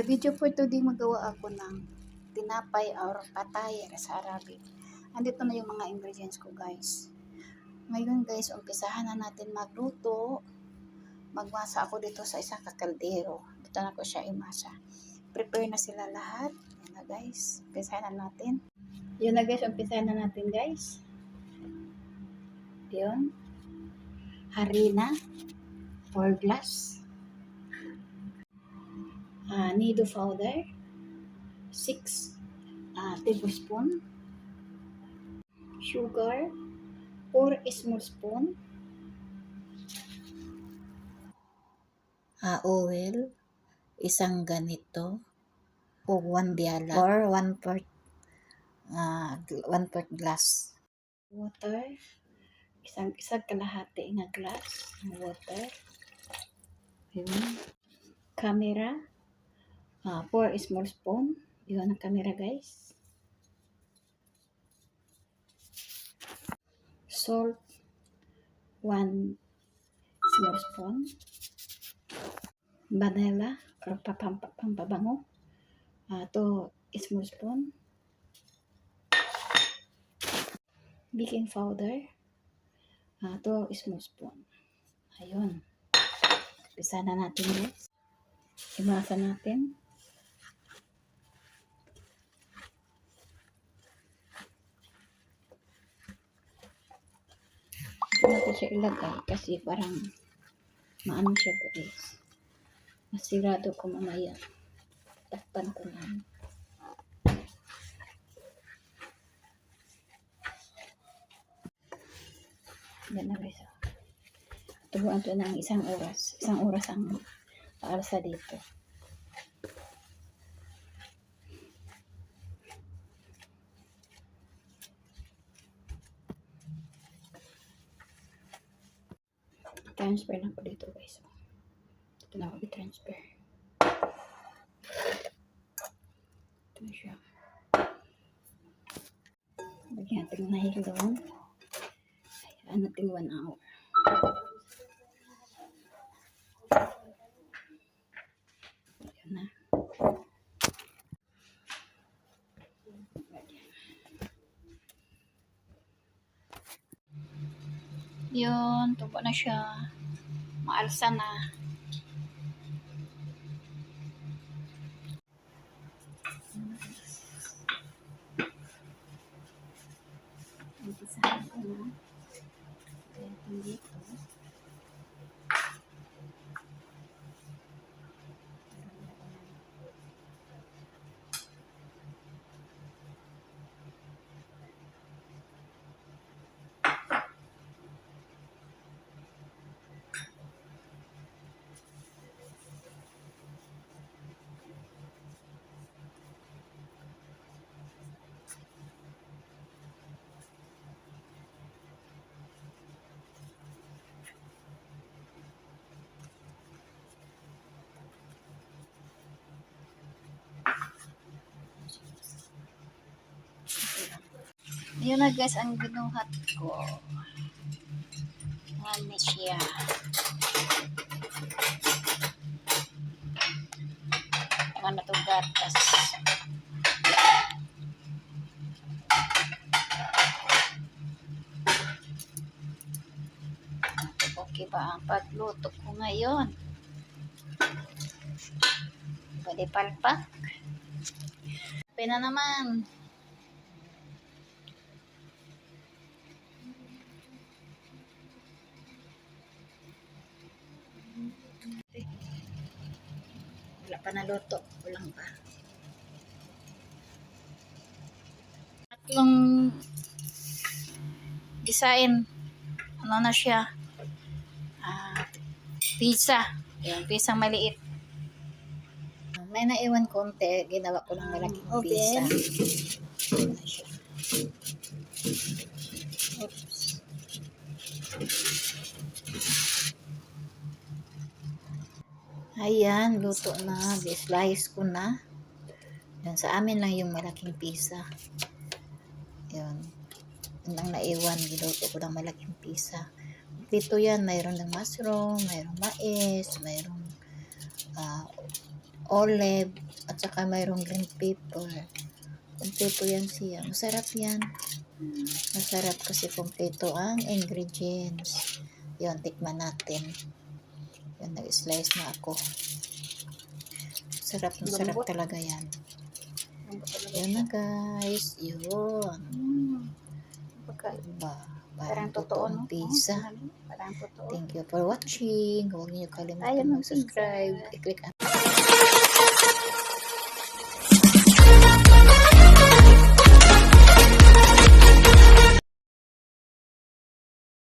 Video for today magawa ako ng tinapay or patay sa Arabic. Andito na yung mga ingredients ko guys. Ngayon guys, umpisahan na natin magluto. Magmasa ako dito sa isang kakaldero. Dito na ko siya imasa. Prepare na sila lahat. Yan na guys. Umpisahan na natin. Yun na guys, umpisahan na natin guys. Yun. Harina. 4 glass. Ah, nido powder. 6 ah, tablespoon. Sugar. 4 small spoon. ah, oil, isang ganito, o one biala, or one part, ah, gl- one part glass. water, isang isang kalahati nga glass ng water. Yun. Camera, ah, four small spoon. Yun ang camera guys. Salt, one small spoon. Vanilla, or pampabango, ah, two small spoon. baking powder, uh, 2 small spoon. Ayun. Pisa na natin guys. Imasa natin. Ito natin siya ilagay kasi parang maano siya guys. Masirado ko mamaya. Takpan ko na. Yan na guys. oh. Tubuan to ng isang oras. Isang oras ang paalsa dito. Transfer na ko dito guys. Ito na ako i-transfer. Ito na siya. Lagyan natin na hilong. Ayan natin one hour. Ayan na. Yun, tubo na siya. Maalsa na. Umpisahan ko na. Kaya dito. Yun na guys ang binuhat ko. Ano siya. Ano to gatas. Okay ba ang pagluto ko ngayon? Pwede palpak. Pina naman. Wala pa naluto. Kulang pa. Tatlong gisain. Ano na siya? Ah, pizza. Yung pizza maliit. May naiwan konti. Ginawa ko ng malaking Okay. pizza. Ano siya? Ayan, luto na. Slice ko na. Yan, sa amin lang yung malaking pisa. Yan. Yun lang naiwan. Giluto ko ng malaking pisa. Dito yan, mayroon ng mushroom, mayroong mais, mayroong ah, olive, At saka mayroong green pepper. Kompleto yan siya. Masarap yan. Masarap kasi kompleto ang ingredients. Yun, tikman natin. Yun, nag-slice na ako. Sarap na sarap talaga yan. Yun na guys. Yun. Mm. Diba? parang Parang totoo, no? pizza. Oh, parang totoo. Thank you for watching. Huwag niyo kalimutan mag-subscribe. I-click ang